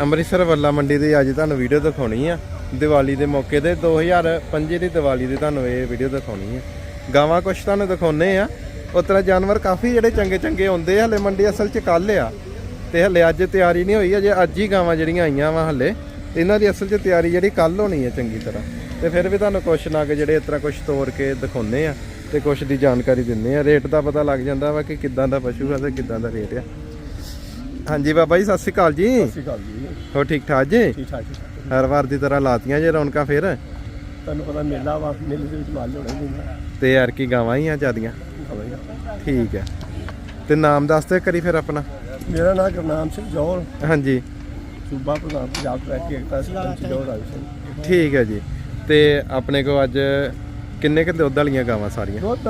ਅੰਮ੍ਰਿਤਸਰ ਵੱਲਾ ਮੰਡੀ ਦੀ ਅੱਜ ਤੁਹਾਨੂੰ ਵੀਡੀਓ ਦਿਖਾਉਣੀ ਆ। ਦੀਵਾਲੀ ਦੇ ਮੌਕੇ ਤੇ 2025 ਦੀ ਦੀਵਾਲੀ ਦੀ ਤੁਹਾਨੂੰ ਇਹ ਵੀਡੀਓ ਦਿਖਾਉਣੀ ਆ। ਗਾਵਾਂ ਕੁਛ ਤੁਹਾਨੂੰ ਦਿਖਾਉਨੇ ਆ। ਉਤਰਾ ਜਾਨਵਰ ਕਾਫੀ ਜਿਹੜੇ ਚੰਗੇ ਚੰਗੇ ਹੁੰਦੇ ਆ, ਹਲੇ ਮੰਡੀ ਅਸਲ 'ਚ ਕੱਲ ਆ। ਤੇ ਹਲੇ ਅੱਜ ਤਿਆਰੀ ਨਹੀਂ ਹੋਈ, ਅਜੇ ਅੱਜ ਹੀ ਗਾਵਾਂ ਜਿਹੜੀਆਂ ਆਈਆਂ ਵਾ ਹਲੇ। ਇਹਨਾਂ ਦੀ ਅਸਲ 'ਚ ਤਿਆਰੀ ਜਿਹੜੀ ਕੱਲ ਹੋਣੀ ਹੈ ਚੰਗੀ ਤਰ੍ਹਾਂ। ਤੇ ਫਿਰ ਵੀ ਤੁਹਾਨੂੰ ਕੁਛ ਨਾ ਕਿ ਜਿਹੜੇ ਇਸ ਤਰ੍ਹਾਂ ਕੁਛ ਤੋੜ ਕੇ ਦਿਖਾਉਨੇ ਆ ਤੇ ਕੁਛ ਦੀ ਜਾਣਕਾਰੀ ਦਿੰਨੇ ਆ। ਰੇਟ ਦਾ ਪਤਾ ਲੱਗ ਜਾਂਦਾ ਵਾ ਕਿ ਕਿੱਦਾਂ ਦਾ ਪਸ਼ੂ ਆ ਤੇ ਕਿੱਦਾਂ ਦਾ ਰੇਟ ਆ। ਹਾਂਜੀ ਬਾਬਾ ਜੀ ਸਤਿ ਸ਼੍ਰੀ ਅਕਾਲ ਜੀ। ਸਤਿ ਸ਼੍ਰੀ ਅਕਾਲ ਜੀ। ਹੋ ਠੀਕ ਠਾਕ ਜੀ? ਠੀਕ ਠਾਕ ਹਰ ਵਾਰ ਦੀ ਤਰ੍ਹਾਂ ਲਾਤੀਆਂ ਜੇ ਰੌਣਕਾਂ ਫਿਰ। ਤੁਹਾਨੂੰ ਪਤਾ ਮੇਲਾ ਵਾ ਮੇਲੇ ਦੇ ਵਿੱਚ ਮਾਲ ਹੋਣਾ ਹੀ ਹੁੰਦਾ ਤੇ ਯਾਰ ਕੀ ਗਾਵਾਂ ਹੀ ਆ ਜਿਆਦੀਆਂ। ਠੀਕ ਹੈ ਤੇ ਨਾਮ ਦੱਸ ਦੇ ਕਰੀ ਫਿਰ ਆਪਣਾ। ਮੇਰਾ ਨਾਮ ਗੁਰਨਾਮ ਸਿੰਘ ਜੌਹਰ। ਹਾਂਜੀ। ਸੂਬਾ ਪ੍ਰਧਾਨ ਪੰਜਾਬ ਟਰੈਕ ਏਕਤਾ ਸਰਪੰਚ ਜੌਹਰ ਰਾਜ ਸਿੰਘ। ਠੀਕ ਹੈ ਜੀ। ਤੇ ਆਪਣੇ ਕੋ ਅੱਜ ਕਿੰਨੇ ਕਿ ਦੁੱਧ ਵਾਲੀਆਂ ਗਾਵਾਂ ਸਾਰੀਆਂ? ਦੁੱਧ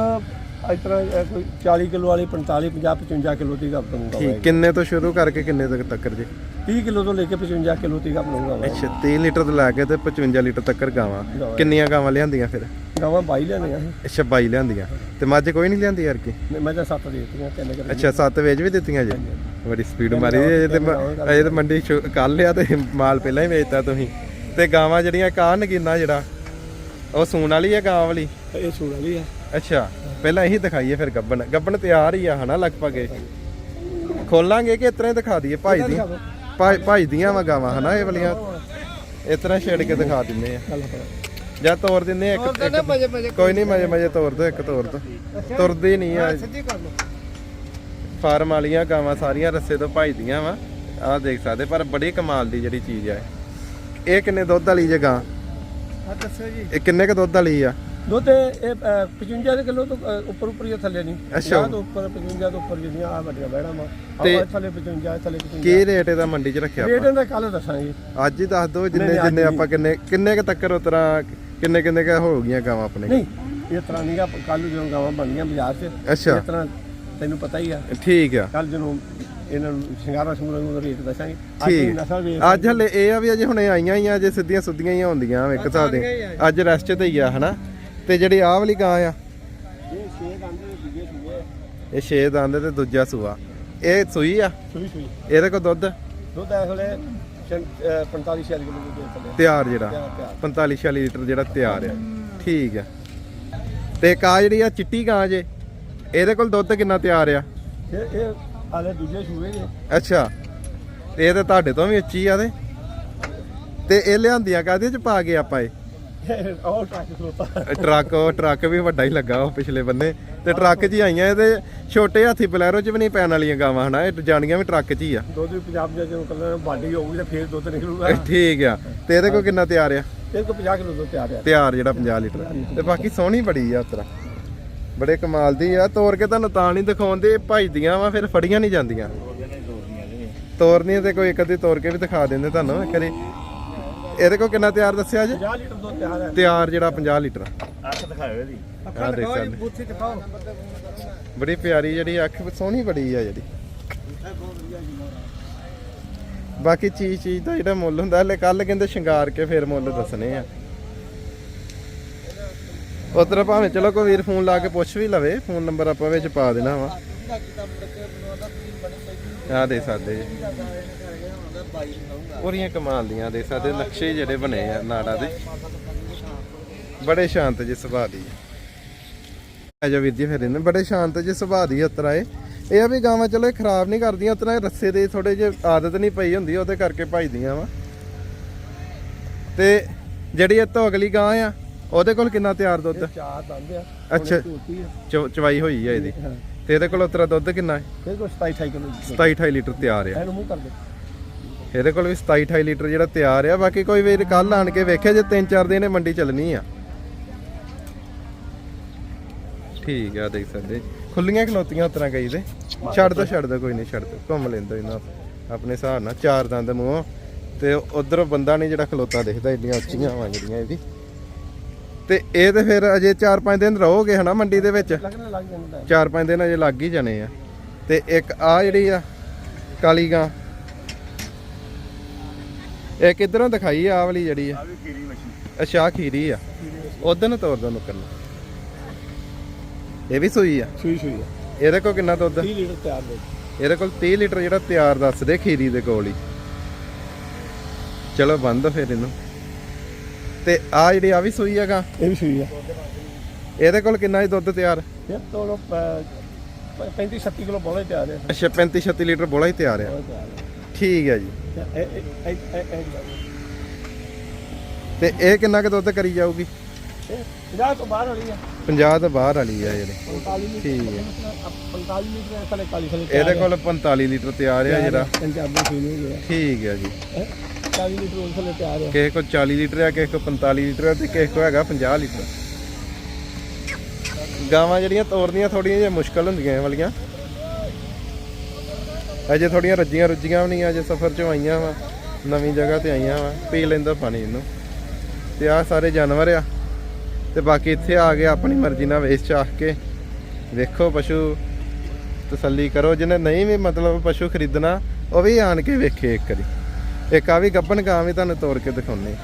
ਇਸ ਤਰ੍ਹਾਂ ਇਹ ਕੋਈ 40 ਕਿਲੋ ਵਾਲੀ 45 50 55 ਕਿਲੋ ਤੀਕ ਆਪਣਾ ਠੀਕ ਹੋਵੇਗਾ ਕਿੰਨੇ ਤੋਂ ਸ਼ੁਰੂ ਕਰਕੇ ਕਿੰਨੇ ਤੱਕ ਤੱਕਰ ਜੀ? 30 ਕਿਲੋ ਤੋਂ ਲੈ ਕੇ 55 ਕਿਲੋ ਤੀਕ ਹੋਵੇਗਾ ਅੱਛਾ 30 ਲੀਟਰ ਤੋਂ ਲੈ ਕੇ ਤੇ 55 ਲੀਟਰ ਤੱਕਰ ਗਾਵਾਂ। ਕਿੰਨੀਆਂ ਗਾਵਾਂ ਲਿਆਂਦੀਆਂ ਫਿਰ? ਗਾਵਾਂ ਬਾਈ ਲੈਣੀਆਂ ਸੀ। ਅੱਛਾ 22 ਲਿਆਂਦੀਆਂ। ਤੇ ਮੱਝ ਕੋਈ ਨਹੀਂ ਲਿਆਂਦੀ ਯਾਰ ਕੀ? ਮੈਂ- ਤਾਂ ਸੱਤ ਦੇ ਦਿੱਤੀਆਂ ਤਿੰਨ ਕਰ। ਅੱਛਾ ਸੱਤ ਵੇਚ ਵੀ ਦਿੱਤੀਆਂ ਜੀ? ਬੜੀ ਸਪੀਡ ਮਾਰੀ ਜੀ ਤੇ ਅਜੇ ਤੇ ਮੰਡੀ ਕੱਲ ਲਿਆ ਤੇ ਮਾਲ ਪਹਿਲਾਂ ਹੀ ਵੇਚਤਾ ਤੁਸੀਂ। ਤੇ ਗਾਵਾਂ ਜਿਹੜੀਆਂ ਕਾਹ ਨਗੀਨਾ ਜਿਹੜਾ? ਉਹ ਸੂਣ ਵਾਲੀ ਹੈ ਗਾਂ ਵਾਲੀ? ਇਹ ਸੂਣ ਵਾਲੀ ਆ। ਅੱਛਾ। ਪਹਿਲਾਂ ਇਹੀ ਦਿਖਾਈਏ ਫਿਰ ਗੱਬਣ। ਗੱਬਣ ਤਿਆਰ ਹੀ ਆ ਹਨਾ ਲਗਭਗ ਇਹ। ਖੋਲਾਂਗੇ ਕਿ ਇਤਰਾ ਦਿਖਾ ਦਈਏ ਭਾਈ ਦੀ? ਭਾਈ ਭਾਈ ਦੀਆਂ ਵਾ ਗਾਵਾਂ ਹਨਾ ਇਹ ਵਾਲੀਆਂ। ਇਸ ਤਰ੍ਹਾਂ ਛੇੜ ਕੇ ਦਿਖਾ ਦਿੰਨੇ ਆ। ਜਾਂ ਤੋੜ ਦਿੰਨੇ ਆ ਇੱਕ ਕੋਈ ਨਹੀਂ ਮਜੇ ਮਜੇ ਤੋੜ ਦੋ ਇੱਕ ਤੋੜ ਦੋ। ਤੁਰਦੀ ਨਹੀਂ ਆ। ਫਾਰਮ ਵਾਲੀਆਂ ਗਾਵਾਂ ਸਾਰੀਆਂ ਰੱਸੇ ਤੋਂ ਭਾਈਦੀਆਂ ਵਾ। ਆਹ ਦੇਖ ਸਕਦੇ ਪਰ ਬੜੀ ਕਮਾਲ ਦੀ ਜਿਹੜੀ ਚੀਜ਼ ਆ ਇਹ। ਕਿੰਨੇ ਦੁੱਧ ਵਾਲੀ ਜੇ ਗਾਂ? ਹਾਂ ਦੱਸੋ ਜੀ। ਇਹ ਕਿੰਨੇ ਕ ਦੁੱਧ ਵਾਲੀ ਆ? ਦੁੱਧ ਇਹ ਅ, 55 ਕਿਲੋ ਤੋਂ ਅ, ਉੱਪਰ ਉੱਪਰ ਹੀ ਆ, ਥੱਲੇ ਨਹੀਂ। ਅੱਛਾ। 50 ਤੋਂ ਉੱਪਰ 55 ਤੋਂ ਉੱਪਰ ਜਿਹੜੀਆਂ ਆ ਵੱਡੀਆਂ ਬਹਿਣਾ ਵਾ ਤੇ- ਆ ਥੱਲੇ 55 ਥੱਲੇ 55 ਕੀ ਰੇਟ ਇਹਦਾ ਮੰਡੀ 'ਚ ਰੱਖਿਆ ਰੇਟ ਆਪਾਂ? ਇਹਦਾ ਕੱਲ ਦੱਸਾਂਗੇ। ਅੱਜ ਹੀ ਦੱਸ ਦਿਓ ਜਿੰਨੇ ਨਹੀਂ, ਅੱਜ ਜਿੰਨੇ ਨਹੀਂ। ਆਪਾਂ ਕਿੰਨੇ ਕਿੰਨੇ ਕ ਤੱਕਰ ਉਤਰਾ ਕਿੰਨੇ ਕਿੰਨੇ ਕ ਹੋ ਗਈਆਂ ਗਾਵਾਂ ਆਪਣੇ ਨਹੀਂ ਇਸ ਤਰ੍ਹਾਂ ਨਹੀਂਗਾ ਕੱਲ ਨੂੰ ਜਦੋਂ ਗਾਵਾਂ ਬਣੀਆਂ ਬਾਜ਼ਾਰ 'ਚ ਅੱਛਾ। ਇਸ ਤਰ੍ਹਾਂ ਤੈਨੂੰ ਪਤਾ ਹੀ ਆ। ਠੀਕ ਆ। ਕੱਲ ਜਦੋਂ ਇਹਨਾਂ ਨੂੰ ਸ਼ਿੰਗਾਰਾ ਸ਼ੁੰਗਾਰਾ ਨੂੰ ਰੇਟ ਦੱਸਾਂਗੇ ਅੱਜ ਠੀਕ। ਦੀ ਨਸਲ ਵੇਖ ਅੱਜ ਹਲੇ ਇਹ ਆ ਵੀ ਅਜੇ ਹੁਣੇ ਆਈਆਂ ਹੀ ਆ ਅਜੇ ਸਿੱਧੀਆਂ ਸੁੱਧੀਆਂ ਹੀ ਹੁੰਦੀਆਂ ਵੇਖ ਸਕਦੇ ਅੱਜ ਰੈਸਟ ਤੇ ਹੀ ਆ ਹਨਾ? ਤੇ ਜਿਹੜੀ ਆਹ ਵਾਲੀ ਗਾਂ ਆ? ਇਹ ਛੇ ਦੰਦ ਦੇ ਦੂਜੇ ਸੂਏ ਇਹ ਛੇ ਦੰਦ ਤੇ ਦੂਜਾ ਸੂਆ। ਇਹ ਸੂਈ ਆ? ਸੂਈ ਸੂਈ। ਇਹਦੇ ਕੋਲ ਦੁੱਧ? ਦੁੱਧ ਇਸ ਵੇਲੇ 45 ਛਿਆਲੀ ਕਿਲੋ ਦੇ ਥੱਲੇ ਤਿਆਰ ਜਿਹੜਾ? ਤਿਆਰ ਤਿਆਰ। 45 46 ਲੀਟਰ ਜਿਹੜਾ ਤਿਆਰ ਆ। ਠੀਕ ਆ। ਤੇ ਕਾ ਜਿਹੜੀ ਆ ਚਿੱਟੀ ਗਾਂ ਜੇ ਇਹਦੇ ਕੋਲ ਦੁੱਧ ਕਿੰਨਾ ਤਿਆਰ ਆ? ਇਹ ਇਹ ਆਲੇ ਦੂਜੇ ਸੂਏ ਜੇ। ਅੱਛਾ। ਤੇ ਇਹ ਤਾਂ ਤੁਹਾਡੇ ਤੋਂ ਵੀ ਉੱਚੀ ਆ ਤੇ? ਤੇ ਇਹ ਲਿਆਂਦੀਆਂ ਕਾਹਦੇ ਚ ਪਾ ਕੇ ਆਪਾਂ ਇਹ? ਉਹ ਟਰੱਕ ਖਲੋਤਾ। ਟਰੱਕ ਉਹ ਟਰੱਕ ਵੀ ਵੱਡਾ ਹੀ ਲੱਗਾ ਉਹ ਪਿਛਲੇ ਬੰਨੇ। ਤੇ ਟਰੱਕ 'ਚ ਹੀ ਆਈਆਂ ਇਹਦੇ ਛੋਟੇ ਹਾਥੀ ਬਲੈਰੋ 'ਚ ਵੀ ਨਹੀਂ ਪੈਣ ਵਾਲੀਆਂ ਗਾਵਾਂ ਹਨਾ? ਇਹ ਜਾਣੀਆਂ ਵੀ ਟਰੱਕ 'ਚ ਹੀ ਆ। ਦੁੱਧ ਵੀ ਪੰਜਾਬ ਦੇ ਜਦੋਂ ਕੱਲ੍ਹ ਬਾਡੀ ਹੋਊਗੀ ਤਾਂ ਫੇਰ ਦੁੱਧ ਨਿਕਲੂਗਾ। ਠੀਕ ਆ। ਤੇ ਇਹਦੇ ਕੋਲ ਕਿੰਨਾ ਤਿਆਰ ਆ? ਇਹ ਕੋ 50 ਕਿਲੋ ਦੁੱਧ ਤਿਆਰ ਆ। ਤਿਆਰ ਜਿਹੜਾ 50 ਲੀਟਰ। ਤੇ ਬਾਕੀ ਸੋਹਣੀ ਬੜੀ ਆ ਉਤਰਾ। ਬੜੇ ਕਮਾਲ ਦੀ ਆ। ਤੋੜ ਕੇ ਤੁਹਾਨੂੰ ਤਾਂ ਨਹੀਂ ਦਿਖਾਉਂਦੇ ਇਹ ਭਜਦੀਆਂ ਵਾ ਫਿਰ ਫੜੀਆਂ ਨਹੀਂ ਜਾਂਦੀਆਂ। ਤੋਰਨੀਆਂ ਤੇ ਕੋਈ ਇੱਕ ਅੱਧੀ ਤੋੜ ਕੇ ਵੀ ਦਿਖਾ ਦਿੰਦੇ ਤੁਹਾਨੂੰ। ਇੱਕ ਵਾਰੀ ਇਹਦੇ ਕੋਲ ਕਿੰਨਾ ਤਿਆਰ ਦੱਸਿਆ ਜੀ 50 ਲੀਟਰ ਦੁੱਧ ਤਿਆਰ ਹੈ। ਤਿਆਰ ਜਿਹੜਾ 50 ਲੀਟਰ। ਅੱਖ ਦਿਖਾਓ ਇਹਦੀ। ਆਹ ਦੇਖ ਸਕਦੇ। ਬੁੱਥੀ ਦਿਖਾਓ। ਬੜੀ ਪਿਆਰੀ ਜਿਹੜੀ ਅੱਖ ਸੋਹਣੀ ਬੜੀ ਆ ਜਿਹੜੀ। ਬਾਕੀ ਚੀਜ਼ ਚੀਜ਼ ਦਾ ਜਿਹੜਾ ਮੁੱਲ ਹੁੰਦਾ ਹਲੇ ਕੱਲ ਕਹਿੰਦੇ ਸ਼ਿੰਗਾਰ ਕੇ ਫਿਰ ਮੁੱਲ ਦੱਸਣੇ ਆ। ਉਧਰ ਭਾਵੇਂ ਚਲੋ ਕੋਈ ਵੀਰ ਫੋਨ ਲਾ ਕੇ ਪੁੱਛ ਵੀ ਲਵੇ ਫੋਨ ਨੰਬਰ ਆਪਾਂ ਵਿੱਚ ਪਾ ਦੇਣਾ ਵਾ। ਆ ਦੇ ਸਕਦੇ ਜੀ। ਪੂਰੀਆਂ ਕਮਾਲ ਦੀਆਂ ਦੇ ਸਕਦੇ ਨਕਸ਼ੇ ਜਿਹੜੇ ਬਣੇ ਆ ਨਾੜਾ ਦੇ। ਬੜੇ ਸ਼ਾਂਤ ਜਿਹੇ ਸੁਭਾਅ ਦੀ। ਆ ਆਜਾ ਵੀਰ ਜੀ ਫਿਰ ਇਹਨੇ ਬੜੇ ਸ਼ਾਂਤ ਜਿਹੇ ਸੁਭਾਅ ਦੀ ਉਤਰਾ ਇਹ ਇਹ ਆ ਵੀ ਗਾਵਾਂ ਚਲੋ ਖਰਾਬ ਨਹੀਂ ਕਰਦੀਆਂ ਇਹ ਰੱਸੇ ਦੇ ਥੋੜੇ ਜਿਹੇ ਆਦਤ ਨਹੀਂ ਪਈ ਹੁੰਦੀ ਉਹਦੇ ਕਰਕੇ ਭਜਦੀਆਂ ਵਾ। ਤੇ ਜਿਹੜੀ ਇਹ ਤੋਂ ਅਗਲੀ ਗਾਂ ਆ ਉਹਦੇ ਕੋਲ ਕਿੰਨਾ ਤਿਆਰ ਦੁੱਧ? ਚਾਰ ਦੰਦ ਆ ਅੱਛਾ। ਚਵਾਈ ਹੋਈ ਆ ਇਹਦੀ। ਤੇ ਇਹਦੇ ਕੋਲ ਉਤਰਾ ਦੁੱਧ ਕਿੰਨਾ ਹੈ? ਫਿਰ ਕੋ 27 28 ਕਿਲੋ 27 28 ਲੀਟਰ ਤਿਆਰ ਆ। ਇਹਨੂੰ ਮੂੰਹ ਕਰ ਦੇ। ਇਹਦੇ ਕੋਲ ਵੀ 27 28 ਲੀਟਰ ਜਿਹੜਾ ਤਿਆਰ ਆ, ਬਾਕੀ ਕੋਈ ਵੀਰ ਕੱਲ ਆਣ ਕੇ ਵੇਖਿਆ ਜੇ 3-4 ਦਿਨ ਇਹ ਮੰਡੀ ਚੱਲਣੀ ਆ। ਠੀਕ ਆ, ਦੇਖ ਸਕਦੇ ਖੁੱਲੀਆਂ ਖਲੋਤੀਆਂ ਉਤਰਾ ਗਈ ਦੇ ਛੱਡ ਦੋ ਛੱਡ ਦੋ, ਕੋਈ ਨਹੀਂ, ਛੱਡ ਦੋ। ਘੁੰਮ ਲੈਂਦਾ ਇਹਨਾਂ ਆਪਣੇ ਹਿਸਾਬ ਨਾਲ ਚਾਰ ਦੰਦ ਮੂੰਹ। ਤੇ ਉਧਰ ਬੰਦਾ ਨਹੀਂ ਜਿਹੜਾ ਖਲੋਤਾ ਦਿਖਦਾ ਏਡੀਆਂ ਉੱਚੀਆਂ ਵਾਂ ਜਿਹੜੀਆਂ ਇਹਦੀ ਤੇ ਇਹ ਤੇ ਫਿਰ ਅਜੇ 4-5 ਦਿਨ ਰਹੋਗੇ ਹਨਾ ਮੰਡੀ ਦੇ ਵਿੱਚ? ਲੱਗਣਾ ਲੱਗ 4-5 ਦਿਨ ਅਜੇ ਲੱਗ ਹੀ ਜਾਣੇ ਆ। ਤੇ ਇੱਕ ਆ ਜਿਹੜੀ ਆ, ਕਾਲੀ ਗਾਂ। ਇਹ ਕਿੱਧਰੋਂ ਦਿਖਾਈ ਆ ਵਾਲੀ ਜਿਹੜੀ ਆ? ਵੀ ਕੀੜੀ ਮੱਛੀ। ਅੱਛਾ ਆਹ ਖੀਰੀ ਆ। ਉਧਰ ਨੂੰ ਤੋਰ ਦੋ ਨੁਕਰ ਇਹ ਵੀ ਸੂਈ ਆ? ਸੂਈ ਸੂਈ ਆ। ਇਹਦੇ ਕੋਲ ਕਿੰਨਾ ਦੁੱਧ? 30 ਲੀਟਰ ਤਿਆਰ ਦੇ ਇਹਦੇ ਕੋਲ 30 ਲੀਟਰ ਜਿਹੜਾ ਤਿਆਰ ਦੱਸਦੇ ਖੀਰੀ ਦੇ ਕੋਲ ਹੀ। ਚਲੋ ਬੰਦ ਫਿਰ ਇਹਨੂੰ। ਤੇ ਆ ਜਿਹੜੀ ਆ ਵੀ ਸੂਈ ਹੈਗਾ ਇਹ ਵੀ ਸੂਈ ਆ। ਇਹਦੇ ਕੋਲ ਕਿੰਨਾ ਹੀ ਦੁੱਧ ਤਿਆਰ? ਇਹ ਤੋਂ 35 36 ਕਿਲੋ ਬੋਲੇ ਤਿਆਰ ਹੈ ਅੱਛਾ 35 36 ਲੀਟਰ ਬੋਲਾ ਹੀ ਤਿਆਰ ਆ। ਬਹੁਤ ਤਿਆਰ ਹੈ ਠੀਕ ਹੈ ਜੀ। ਤੇ ਇਹ ਇਹ ਇਹ- ਇਹ ਇਹ ਤੇ ਇਹ ਕਿੰਨਾ ਕੁ ਦੁੱਧ ਕਰੀ ਜਾਊਗੀ? ਇਹ 50 ਤੋਂ ਬਾਹਰ ਵਾਲੀ ਆ। 50 ਤੋਂ ਬਾਹਰ ਵਾਲੀ ਆ ਜਿਹੜੇ। 45 ਲੀਟਰ ਠੀਕ ਹੈ 45 ਲੀਟਰ ਥਲੇ 40 ਥਲੇ ਇਹਦੇ ਕੋਲ 45 ਲੀਟਰ ਤਿਆਰ ਆ ਜਿਹੜਾ। ਪੰਜਾਬੀ ਫੀਲ ਹੋ ਗਿਆ ਠੀਕ ਹੈ ਜੀ। ਹੈਂ? 40 ਲੀਟਰ ਉਸ ਥਲੇ ਤਿਆਰ ਹੈ ਕਿਸੇ ਕੋ 40 ਲੀਟਰ ਆ ਕਿਸੇ ਕੋ 45 ਲੀਟਰ ਆ ਤੇ ਕਿਸੇ ਕੋ ਹੈਗਾ 50 ਲੀਟਰ। ਗਾਵਾਂ ਜਿਹੜੀਆਂ ਤੋਰਨੀਆਂ ਥੋੜੀਆਂ ਜਿਹੀਆਂ ਮੁਸ਼ਕਲ ਹੁੰਦੀਆਂ ਇਹ ਵਾਲੀਆਂ। ਅਜੇ ਥੋੜੀਆਂ ਰੱਜੀਆਂ ਰੁੱਜੀਆਂ ਵੀ ਨਹੀਂ ਅਜੇ ਸਫ਼ਰ ਚੋਂ ਆਈਆਂ ਵਾ, ਨਵੀਂ ਜਗ੍ਹਾ ਤੇ ਆਈਆਂ ਵਾ, ਪੀ ਲੈਂਦਾ ਪਾਣੀ ਇਹਨੂੰ। ਤੇ ਆ ਸਾਰੇ ਜਾਨਵਰ ਆ। ਤੇ ਬਾਕੀ ਇੱਥੇ ਆ ਕੇ ਆਪਣੀ ਮਰਜ਼ੀ ਨਾਲ ਵੇਚ ਚਾਹ ਕੇ। ਵੇਖੋ ਪਸ਼ੂ ਤਸੱਲੀ ਕਰੋ, ਜਿਹਨੇ ਨਹੀਂ ਵੀ ਮਤਲਬ ਪਸ਼ੂ ਖਰੀਦਣਾ, ਉਹ ਵੀ ਆਣ ਕੇ ਵੇਖੇ ਇੱਕ ਵਾਰੀ। ਇੱਕ ਆ ਵੀ ਗੱਬਣ ਗਾਂ ਵੀ ਤੁਹਾਨੂੰ ਤੋੜ ਕੇ ਦਿਖਾਉਣੇ